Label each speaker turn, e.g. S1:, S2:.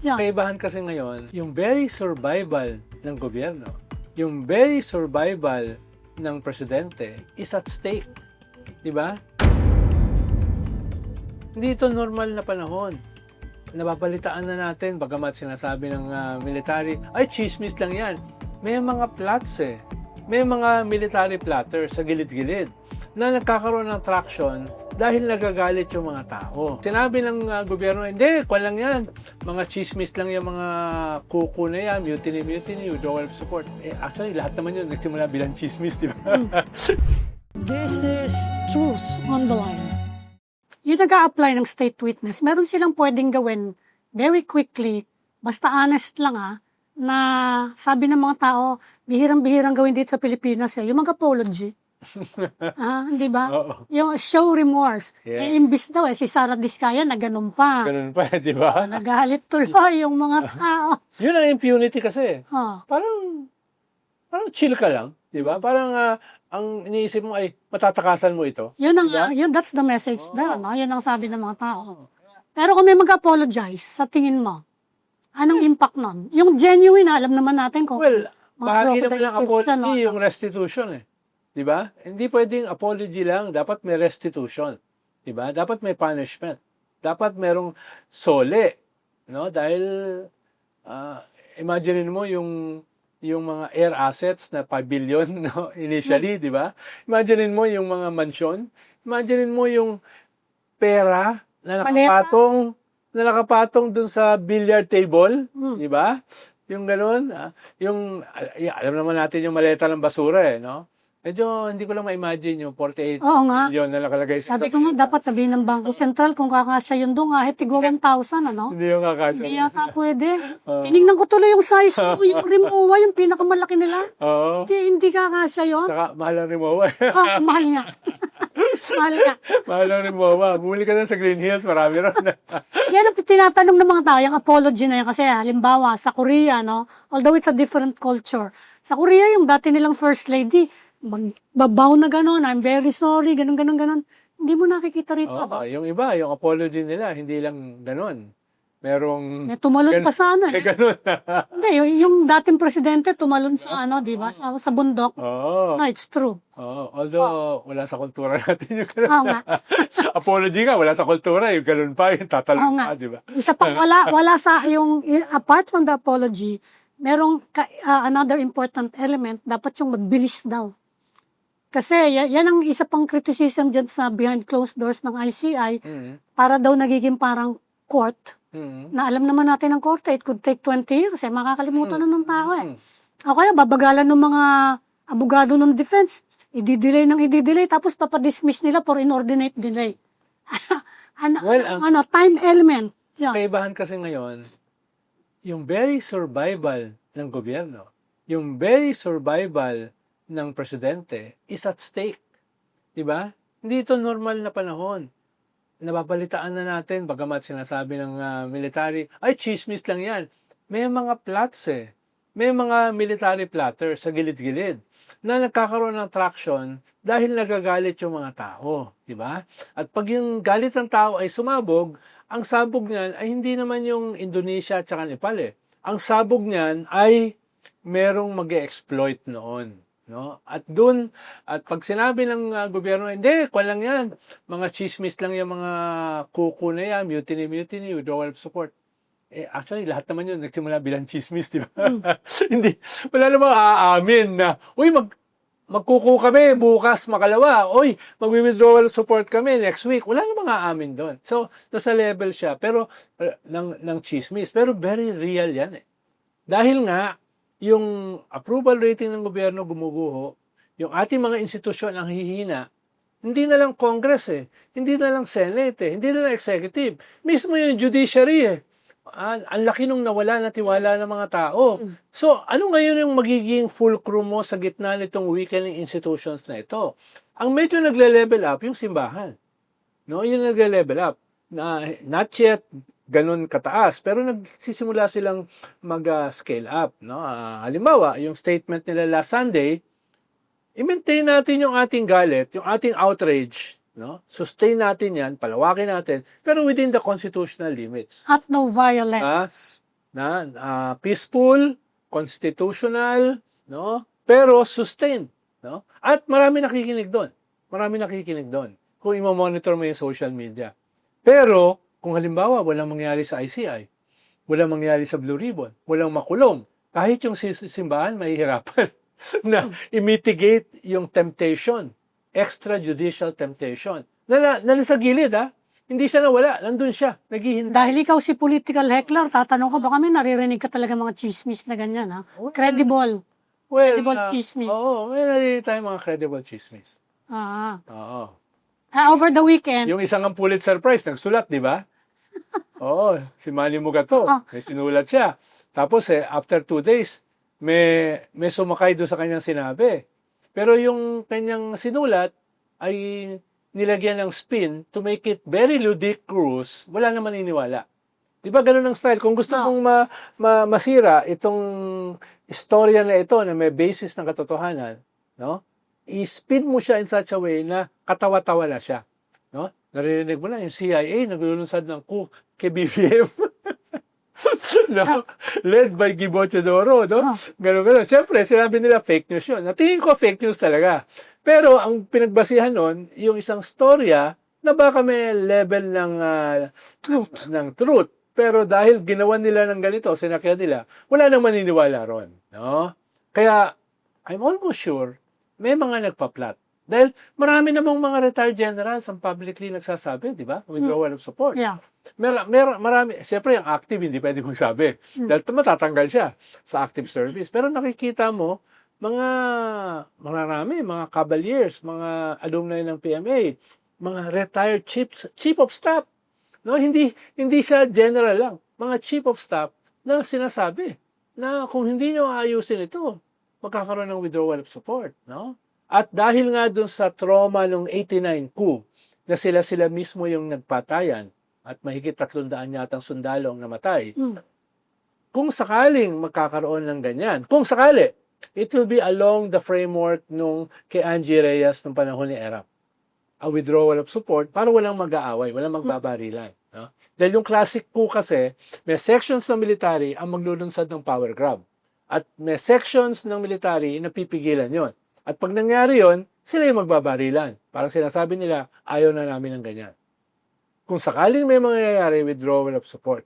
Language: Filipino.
S1: Yan.
S2: Kaibahan kasi ngayon, yung very survival ng gobyerno, yung very survival ng presidente is at stake. Di ba? Hindi ito normal na panahon. Nababalitaan na natin, bagamat sinasabi ng ah, military, ay chismis lang yan. May mga plots eh. May mga military plotters sa gilid-gilid na nagkakaroon ng traction dahil nagagalit yung mga tao. Sinabi ng ah, gobyerno, hindi, kwan lang yan. Mga chismis lang yung mga kuko na yan, mutiny, mutiny, withdrawal of support. Eh, actually, lahat naman yun nagsimula bilang chismis, di ba?
S1: This is truth on the line. Yung nag apply ng state witness, meron silang pwedeng gawin very quickly, basta honest lang ah, na sabi ng mga tao, bihirang-bihirang gawin dito sa Pilipinas eh, yung mag-apology. ah, di ba?
S2: Oo.
S1: Yung show remorse.
S2: Yeah.
S1: Eh, imbis daw eh, si Sara Diskaya na ganun pa.
S2: Ganun pa, di ba?
S1: Nagalit tuloy yung mga tao.
S2: Yun ang impunity kasi.
S1: Oh.
S2: Parang, parang chill ka lang, di ba? Parang ah, ang iniisip mo ay matatakasan mo ito.
S1: Yun ang,
S2: Diba?
S1: yun, that's the message there, no? Yun ang sabi ng mga tao. Pero kung may mag-apologize, sa tingin mo, anong impact nun? Yung genuine, alam naman natin kung
S2: Well, bahagi naman ng apology yung restitution eh. Di ba? Hindi pwedeng apology lang, dapat may restitution. Di ba? Dapat may punishment. Dapat merong sole. No? Dahil, ah, imagine mo yung yung mga air assets na 5 billion no, initially, di ba? Imagine mo yung mga mansyon. Imagine mo yung pera na nakapatong na nakapatong dun sa billiard table,
S1: Hmm.
S2: di ba? Yung ganun, ah, yung y- alam naman natin yung maleta ng basura eh, no? Medyo hindi ko lang ma-imagine yung 48
S1: Oo nga.
S2: million na nakalagay sa
S1: Sabi ko nga, dapat sabihin ng Bangko Sentral kung kakasya yun doon, kahit tigo 1,000, ano?
S2: Hindi yung kakasya.
S1: Hindi yata pwede.
S2: Oo.
S1: Tinignan ko tuloy yung size mo, yung Rimowa, yung pinakamalaki nila.
S2: Oo.
S1: Hindi, hindi kakasya yun.
S2: Saka mahal ang Rimowa.
S1: Oh, mahal nga. mahal nga.
S2: mahal ang Rimowa. Bumili ka na sa Green Hills, marami ron.
S1: Yan ang tinatanong ng mga tao, yung apology na yan. Kasi halimbawa, sa Korea, no? although it's a different culture, sa Korea, yung dati nilang first lady, magbabaw na gano'n, I'm very sorry, ganun, ganun, ganun. Hindi mo nakikita rito.
S2: Oo, yung iba, yung apology nila, hindi lang ganun. Merong...
S1: May tumalon pa sana.
S2: Eh,
S1: Eh.
S2: ganun.
S1: Hindi, yung, yung dating presidente tumalon sa ano, di ba? Sa, sa bundok.
S2: Oo.
S1: No, it's true.
S2: Oo. Although, wala sa kultura natin yung ganun.
S1: Oo nga.
S2: apology nga, wala sa kultura. Yung ganun pa, yung tatalon
S1: nga.
S2: pa, di ba?
S1: Isa pa, wala, wala sa yung, apart from the apology, merong ah, another important element, dapat yung magbilis daw. Kasi ya- yan ang isa pang criticism dyan sa behind closed doors ng ICI,
S2: Mm.
S1: para daw nagiging parang court,
S2: Mm.
S1: na alam naman natin ng korte, it could take 20 years, eh, makakalimutan na ng tao eh.
S2: Mm.
S1: O kaya babagalan ng mga abogado ng defense, i-delay ng i-delay, tapos papadismiss nila for inordinate delay. ano,
S2: Well,
S1: ano,
S2: ang-
S1: ano, time element. Yan.
S2: Kaibahan kasi ngayon, yung very survival ng gobyerno, yung very survival ng presidente is at stake. Di ba? Hindi ito normal na panahon. Nababalitaan na natin, bagamat sinasabi ng ah, military, ay chismis lang yan. May mga plots eh. May mga military plotters sa gilid-gilid na nagkakaroon ng traction dahil nagagalit yung mga tao. Di ba? At pag yung galit ng tao ay sumabog, ang sabog niyan ay hindi naman yung Indonesia at Nepal eh. Ang sabog niyan ay merong mag exploit noon. No? At dun, at pag sinabi ng ah, gobyerno, hindi, kwan lang yan. Mga chismis lang yung mga kuko na yan, mutiny, mutiny, withdrawal of support. Eh, actually, lahat naman yun nagsimula bilang chismis, di ba? hindi, wala namang aamin na, uy, mag, magkuko kami bukas makalawa. Oy, magwi-withdrawal support kami next week. Wala namang aamin doon. So, nasa level siya. Pero, uh, ng, ng chismis. Pero very real yan eh. Dahil nga, yung approval rating ng gobyerno gumuguho, yung ating mga institusyon ang hihina, hindi na lang Congress eh, hindi na lang Senate eh, hindi na lang Executive, mismo yung Judiciary eh. Ah, ang laki nung nawala na tiwala ng mga tao. So, ano ngayon yung magiging fulcrum mo sa gitna nitong weakening institutions na ito? Ang medyo nagle-level up yung simbahan. No, yung nagle-level up. Na, not yet ganun kataas, pero nagsisimula silang mag-scale up. No? Ah, halimbawa, yung statement nila last Sunday, i-maintain natin yung ating galit, yung ating outrage, no? sustain natin yan, palawakin natin, pero within the constitutional limits.
S1: At no violence.
S2: Ah, na ah, peaceful, constitutional, no? Pero sustained, no? At marami nakikinig doon. Marami nakikinig doon kung i-monitor mo yung social media. Pero kung halimbawa walang mangyari sa ICI, walang mangyari sa Blue Ribbon, walang makulong, kahit yung simbahan mahihirapan na i-mitigate yung temptation, extrajudicial temptation. Na, na, sa gilid ha, hindi siya nawala, nandun siya, naghihintay.
S1: Dahil ikaw si political heckler, tatanong ka ba kami, naririnig ka talaga mga chismis na ganyan, ha? Credible.
S2: Well,
S1: credible
S2: ah,
S1: chismis.
S2: Oo, may narinig tayong mga credible chismis.
S1: Ah.
S2: Oo.
S1: Ah, over the weekend,
S2: Yung isang ang Pulitzer Prize, nagsulat, di ba? Oo, si Manny Mugato,
S1: Ah.
S2: may sinulat siya. Tapos eh, after two days, may, may sumakay doon sa kanyang sinabi. Pero yung kanyang sinulat ay nilagyan ng spin to make it very ludicrous, wala naman maniniwala. Di ba ganun ang style? Kung gusto
S1: Ah.
S2: mong ma, ma- masira itong istorya na ito na may basis ng katotohanan, no? I-spin mo siya in such a way na katawa-tawa na siya. No? Naririnig mo na yung CIA naglulunsad ng coup kay BBM. no? Led by Gibo Chodoro, no?
S1: Ah.
S2: Ganun, ganun. Siyempre, sinabi nila fake news yun. Natingin ko fake news talaga. Pero ang pinagbasihan nun, yung isang storya na baka may level ng ah,
S1: truth.
S2: ng truth. Pero dahil ginawa nila ng ganito, sinakyan nila, wala nang maniniwala ron. No? Kaya, I'm almost sure, may mga nagpa-plot. Dahil marami namang mga retired generals ang publicly nagsasabi, di ba? Withdrawal of support.
S1: Yeah.
S2: Mer, mer, marami, siyempre yung active hindi pwede magsabi. Dahil matatanggal siya sa active service. Pero nakikita mo, mga marami, mga cavaliers, mga alumni ng PMA, mga retired chiefs, chief of staff. No, hindi hindi siya general lang. Mga chief of staff na sinasabi na kung hindi nyo ayusin ito, magkakaroon ng withdrawal of support, no? At dahil nga dun sa trauma ng 89 coup, na sila-sila mismo yung nagpatayan at mahigit 300 yatang sundalo ang namatay,
S1: Hmm.
S2: kung sakaling magkakaroon ng ganyan, kung sakali, it will be along the framework nung kay Angie Reyes nung panahon ni Erap. A withdrawal of support para walang mag-aaway, walang magbabarilan. No? Dahil yung classic coup kasi, may sections ng military ang maglulunsad ng power grab. At may sections ng military na pipigilan yon. At pag nangyari yon, sila yung magbabarilan. Parang sinasabi nila, ayaw na namin ng ganyan. Kung sakaling may mangyayari withdrawal of support,